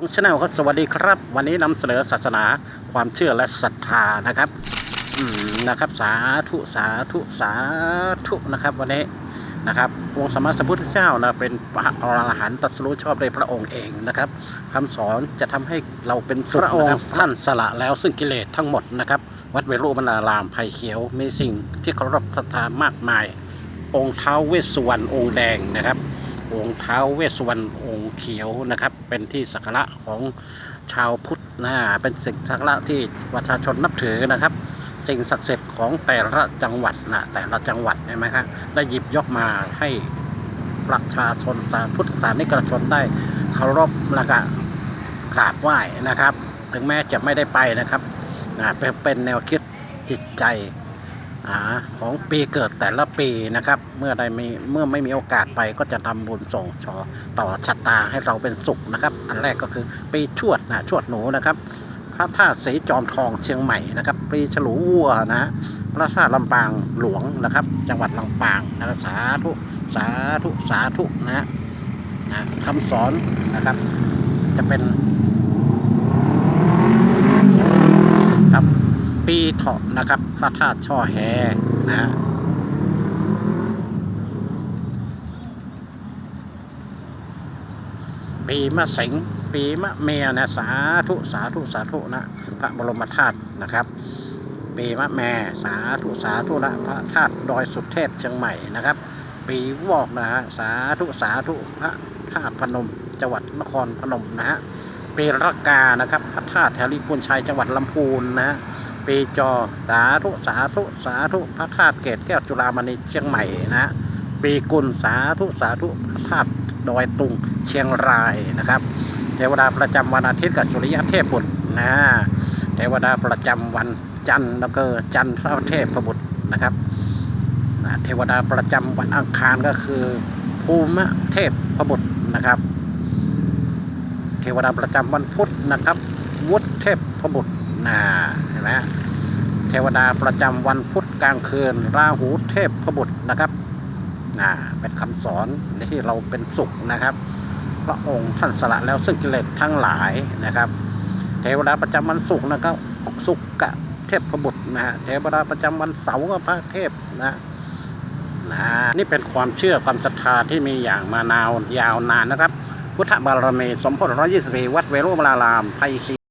ของชาแนลครับสวัสดีครับ วันนี้นำเสนอศาสนาความเชื่อและศรัทธานะครับอืมนะครับ สาธุสาธุสาธุนะครับ วันนี้นะครับองค์สมมาสัมพุทธเจ้านะเป็นพระอรหันต์ตรัสรู้ชอบโดยพระองค์เองนะครับคำสอนจะทำให้เราเป็นสุขนะครับท่านสละแล้วซึ่งกิเลสทั้งหมดนะครับ วัดเวรุบรรณารามไผ่เขียวมีสิ่งที่เคารพศรัทธามากมาย องค์เท้าวเวสสุวรรณองค์แดงนะครับ องค์เท้าวเวสสุวรรณองค์เขียวนะครับ เป็นที่สักการะของชาวพุทธนะเป็นสิ่งสักการะที่ประชาชนนับถือนะครับ สิ่งศักดิ์สิทธิ์ของแต่ละจังหวัดนะแต่ละจังหวัดเห็นไหมครับได้หยิบยกมาให้ประชาชนสาพุทธศาสนิกชนได้เคารพและก็กราบไหว้นะครับ ถึงแม้จะไม่ได้ไปนะครับนะเป็นแนวคิดจิตใจ อาของปีเกิดแต่ละปีนะครับ เมื่อใดมีเมื่อไม่มีโอกาสไปก็จะทำบุญส่งชอต่อชะตาให้เราเป็นสุขนะครับ อันแรกก็คือปีชวดนะชวดหนูนะครับ พระธาตุสีจอมทองเชียงใหม่นะครับ ปีฉลูวัวนะ พระธาตุลำปางหลวงนะครับ จังหวัดลำปางนะครับสาธุสาธุสาธุนะนะคำสอนนะครับ จะเป็น ครับ ปีเถาะนะครับ พระธาตุช่อแฮนะฮะปีมะเสงปีมะเมียนะสาธุสาธุสาธุนะพระบรมธาตุนะครับปีมะแม่สาธุสาธุนะพระธาตุดอยสุเทพเชียงใหม่นะครับ ปีวอกนะฮะสาธุสาธุพระธาตุพนมจังหวัดนครพนมนะฮะปีรากานะครับพระธาตุแถวลิปุนชัยจังหวัดลำพูนนะฮะ ปีจอ สาธุ สาธุ สาธุ พระธาตุเกตแก้วจุฬามณีเชียงใหม่นะปีกุลสาธุสาธุพระธาตุดอยตุงเชียงรายนะครับเทวดาประจำวันอาทิตย์กับสุริยะเทพบุตรนะเทวดาประจำวันจันทร์แล้วก็จันทรเทพบุตรนะครับเทวดาประจำวันอังคารก็คือ ภูมิเทพบุตรนะครับ เทวดาประจำวันพุธนะครับ วุฒิเทพพบุตร นะเห็นไหมเทวดาประจำวันพุธกลางคืน ราหูเทพพบุตรนะครับนะเป็นคำสอนที่เราเป็นสุขนะครับ พระองค์ท่านสละแล้วซึ่งกิเลสทั้งหลายนะครับ เทวดาประจำวันศุกร์นะครับสุกกะเทพพบุตรนะฮะเทวดาประจำวันเสาร์ก็พระเทพนะนะนี่เป็นความเชื่อความศรัทธาที่มีอย่างมานานยาวนานนะครับ พุทธบารมีสมพธิ120ปีวัดเวรุวรารามไพศรี